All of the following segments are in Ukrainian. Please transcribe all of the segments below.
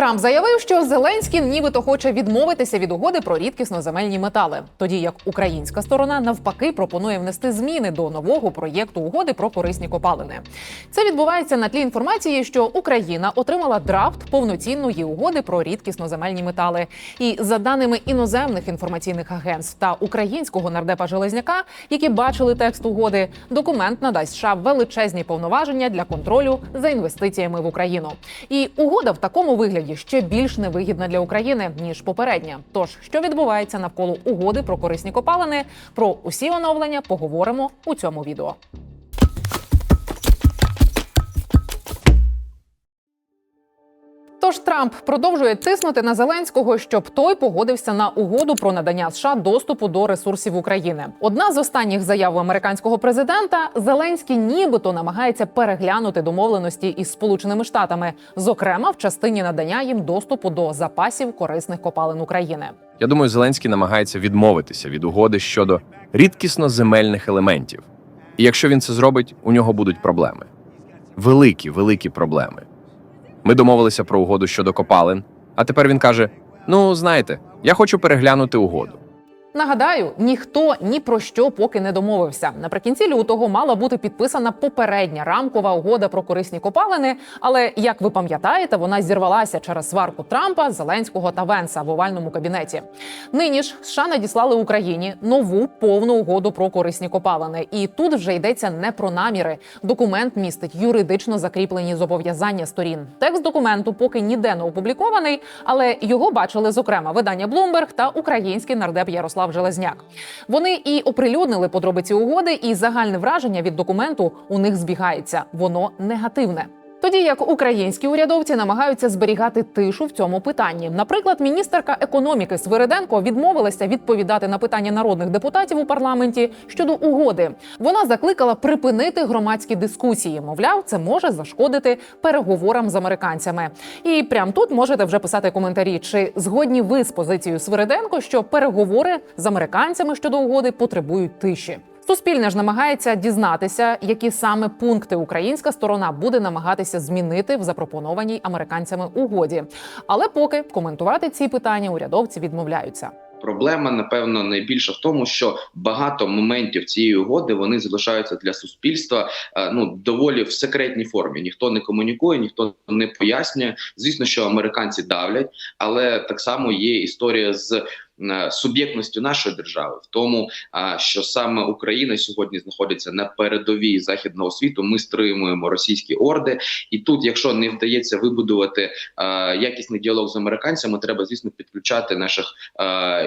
Трамп заявив, що Зеленський нібито хоче відмовитися від угоди про рідкісноземельні метали, тоді як українська сторона навпаки пропонує внести зміни до нового проєкту угоди про корисні копалини. Це відбувається на тлі інформації, що Україна отримала драфт повноцінної угоди про рідкісноземельні метали. І за даними іноземних інформаційних агентств та українського нардепа Железняка, які бачили текст угоди, документ надасть США величезні повноваження для контролю за інвестиціями в Україну. І угода в такому вигляді ще більш невигідна для України ніж попередня. Тож, що відбувається навколо угоди про корисні копалини, про усі оновлення поговоримо у цьому відео. Трамп продовжує тиснути на Зеленського, щоб той погодився на угоду про надання США доступу до ресурсів України. Одна з останніх заяв американського президента Зеленський нібито намагається переглянути домовленості із Сполученими Штатами, зокрема в частині надання їм доступу до запасів корисних копалин України. Я думаю, Зеленський намагається відмовитися від угоди щодо рідкісно земельних елементів. І якщо він це зробить, у нього будуть проблеми. Великі, великі проблеми. Ми домовилися про угоду щодо копалин, а тепер він каже: Ну, знаєте, я хочу переглянути угоду. Нагадаю, ніхто ні про що поки не домовився. Наприкінці лютого мала бути підписана попередня рамкова угода про корисні копалини. Але як ви пам'ятаєте, вона зірвалася через сварку Трампа, Зеленського та Венса в овальному кабінеті. Нині ж США надіслали Україні нову повну угоду про корисні копалини. І тут вже йдеться не про наміри. Документ містить юридично закріплені зобов'язання сторін. Текст документу поки ніде не опублікований, але його бачили зокрема видання Bloomberg та український нардеп Ярослав Железняк. Вони і оприлюднили подробиці угоди, і загальне враження від документу у них збігається. Воно негативне. Тоді як українські урядовці намагаються зберігати тишу в цьому питанні. Наприклад, міністерка економіки Свириденко відмовилася відповідати на питання народних депутатів у парламенті щодо угоди. Вона закликала припинити громадські дискусії. Мовляв, це може зашкодити переговорам з американцями. І прямо тут можете вже писати коментарі, чи згодні ви з позицією Свириденко, що переговори з американцями щодо угоди потребують тиші. Суспільне ж намагається дізнатися, які саме пункти українська сторона буде намагатися змінити в запропонованій американцями угоді. Але поки коментувати ці питання урядовці відмовляються. Проблема, напевно, найбільша в тому, що багато моментів цієї угоди вони залишаються для суспільства е, ну доволі в секретній формі. Ніхто не комунікує, ніхто не пояснює. Звісно, що американці давлять, але так само є історія з суб'єктністю нашої держави, в тому, що саме Україна сьогодні знаходиться на передовій західного світу. Ми стримуємо російські орди, і тут, якщо не вдається вибудувати якісний діалог з американцями, треба звісно підключати наших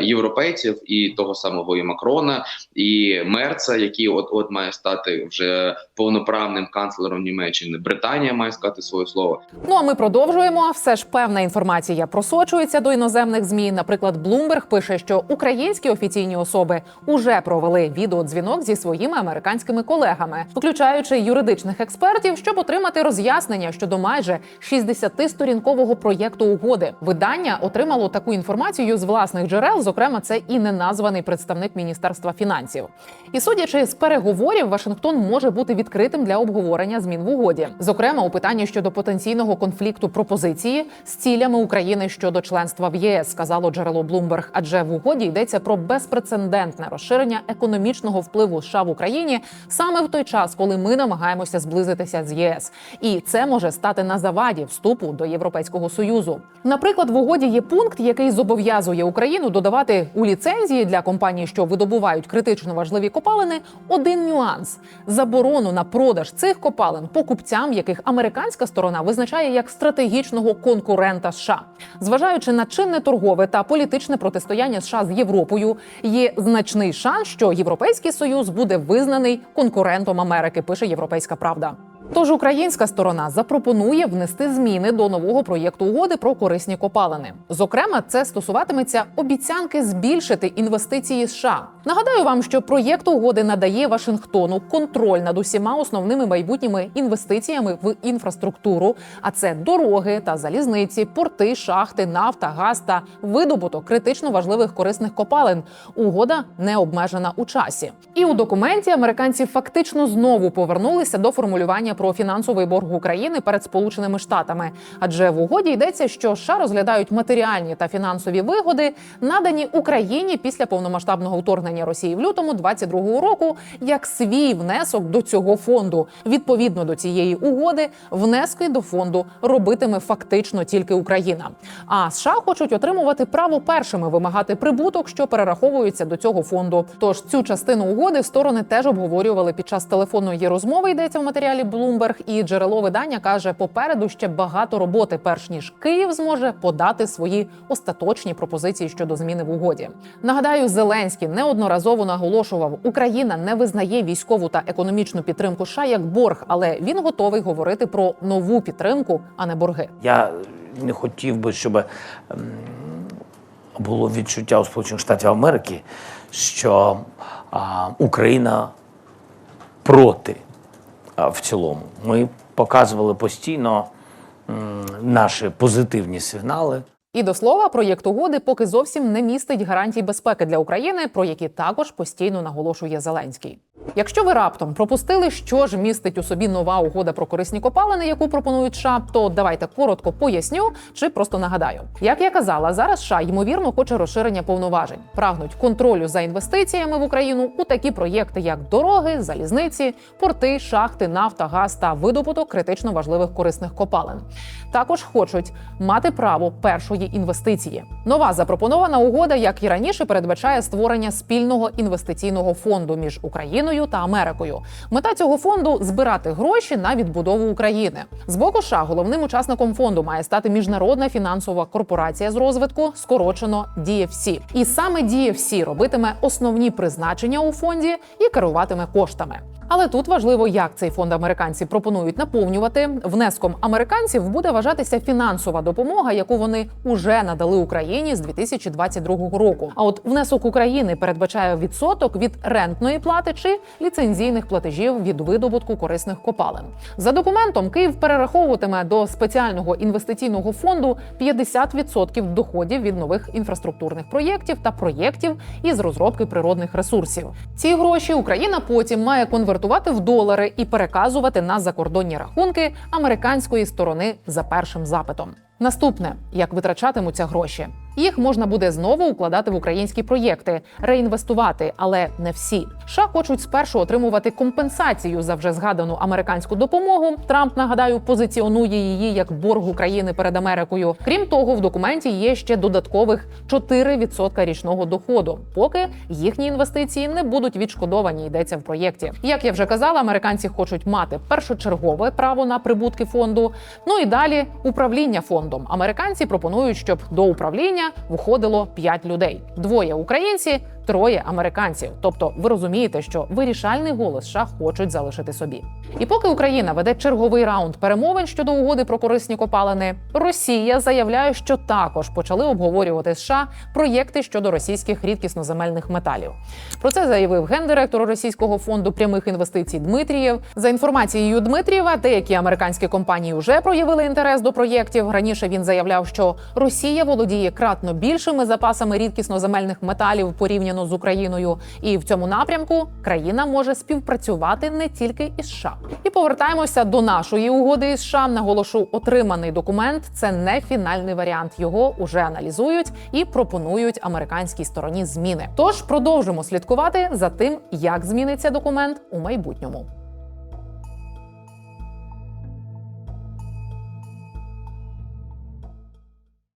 європейців і того самого і Макрона, і Мерца, який от от має стати вже повноправним канцлером Німеччини. Британія має сказати своє слово. Ну а ми продовжуємо. Все ж певна інформація просочується до іноземних змі. Наприклад, Bloomberg пише, що українські офіційні особи уже провели відеодзвінок зі своїми американськими колегами, включаючи юридичних експертів, щоб отримати роз'яснення щодо майже 60-сторінкового проєкту угоди. Видання отримало таку інформацію з власних джерел. Зокрема, це і неназваний представник міністерства фінансів. І судячи з переговорів, Вашингтон може бути відкритим для обговорення змін в угоді, зокрема у питанні щодо потенційного конфлікту пропозиції з цілями України щодо членства в ЄС, сказало джерело Bloomberg. Адже в угоді йдеться про безпрецедентне розширення економічного впливу США в Україні саме в той час, коли ми намагаємося зблизитися з ЄС, і це може стати на заваді вступу до Європейського союзу. Наприклад, в угоді є пункт, який зобов'язує Україну додавати у ліцензії для компаній, що видобувають критично важливі копалини, один нюанс: заборону на продаж цих копалин покупцям, яких американська сторона визначає як стратегічного конкурента США. Зважаючи на чинне торгове та політичне протистояння США з Європою, є значний шанс, що Європейський союз буде визнаний конкурентом Америки. Пише Європейська Правда. Тож українська сторона запропонує внести зміни до нового проєкту угоди про корисні копалини. Зокрема, це стосуватиметься обіцянки збільшити інвестиції США. Нагадаю вам, що проєкт угоди надає Вашингтону контроль над усіма основними майбутніми інвестиціями в інфраструктуру, а це дороги та залізниці, порти, шахти, нафта, газ та видобуток критично важливих корисних копалин. Угода не обмежена у часі. І у документі американці фактично знову повернулися до формулювання про фінансовий борг України перед Сполученими Штатами, адже в угоді йдеться, що США розглядають матеріальні та фінансові вигоди, надані Україні після повномасштабного вторгнення Росії в лютому 22-го року, як свій внесок до цього фонду. Відповідно до цієї угоди, внески до фонду робитиме фактично тільки Україна. А США хочуть отримувати право першими вимагати прибуток, що перераховується до цього фонду. Тож цю частину угоди сторони теж обговорювали під час телефонної розмови. Йдеться в матеріалі Bloomberg, і джерело видання каже: попереду ще багато роботи, перш ніж Київ зможе подати свої остаточні пропозиції щодо зміни в угоді. Нагадаю, Зеленський неодноразово наголошував, Україна не визнає військову та економічну підтримку США як борг, але він готовий говорити про нову підтримку, а не борги. Я не хотів би, щоб ем, було відчуття у Сполучених Штатів Америки, що а, Україна проти в цілому. Ми показували постійно наші позитивні сигнали. І до слова, проєкт угоди поки зовсім не містить гарантій безпеки для України, про які також постійно наголошує Зеленський. Якщо ви раптом пропустили, що ж містить у собі нова угода про корисні копалини, яку пропонують США, то давайте коротко поясню чи просто нагадаю. Як я казала, зараз США ймовірно хоче розширення повноважень, прагнуть контролю за інвестиціями в Україну у такі проєкти, як дороги, залізниці, порти, шахти, нафта, газ та видобуток критично важливих корисних копалин. Також хочуть мати право першої інвестиції. Нова запропонована угода, як і раніше, передбачає створення спільного інвестиційного фонду між Україною та Америкою. Мета цього фонду збирати гроші на відбудову України. З боку США головним учасником фонду має стати міжнародна фінансова корпорація з розвитку, скорочено DFC. І саме DFC робитиме основні призначення у фонді і керуватиме коштами. Але тут важливо, як цей фонд американці пропонують наповнювати. Внеском американців буде вважатися фінансова допомога, яку вони уже надали Україні з 2022 року. А от внесок України передбачає відсоток від рентної плати чи ліцензійних платежів від видобутку корисних копалин. За документом Київ перераховуватиме до спеціального інвестиційного фонду 50% доходів від нових інфраструктурних проєктів та проєктів із розробки природних ресурсів. Ці гроші Україна потім має конвертувати в долари і переказувати на закордонні рахунки американської сторони за першим запитом. Наступне як витрачатимуться гроші. Їх можна буде знову укладати в українські проєкти, реінвестувати, але не всі. США хочуть спершу отримувати компенсацію за вже згадану американську допомогу. Трамп нагадаю позиціонує її як борг України перед Америкою. Крім того, в документі є ще додаткових 4% річного доходу, поки їхні інвестиції не будуть відшкодовані. Йдеться в проєкті. Як я вже казала, американці хочуть мати першочергове право на прибутки фонду. Ну і далі управління фондом. Американці пропонують, щоб до управління входило 5 людей: двоє українці, троє американців. Тобто, ви розумієте, що вирішальний голос США хочуть залишити собі. І поки Україна веде черговий раунд перемовин щодо угоди про корисні копалини, Росія заявляє, що також почали обговорювати США проєкти щодо російських рідкісноземельних металів. Про це заявив гендиректор російського фонду прямих інвестицій Дмитрієв. За інформацією Дмитрієва, деякі американські компанії вже проявили інтерес до проєктів. Раніше він заявляв, що Росія володіє кратно більшими запасами рідкісноземельних металів порівняно з Україною, і в цьому напрямку країна може співпрацювати не тільки із США. І повертаємося до нашої угоди із США. Наголошу, отриманий документ це не фінальний варіант. Його уже аналізують і пропонують американській стороні зміни. Тож продовжимо слідкувати за тим, як зміниться документ у майбутньому.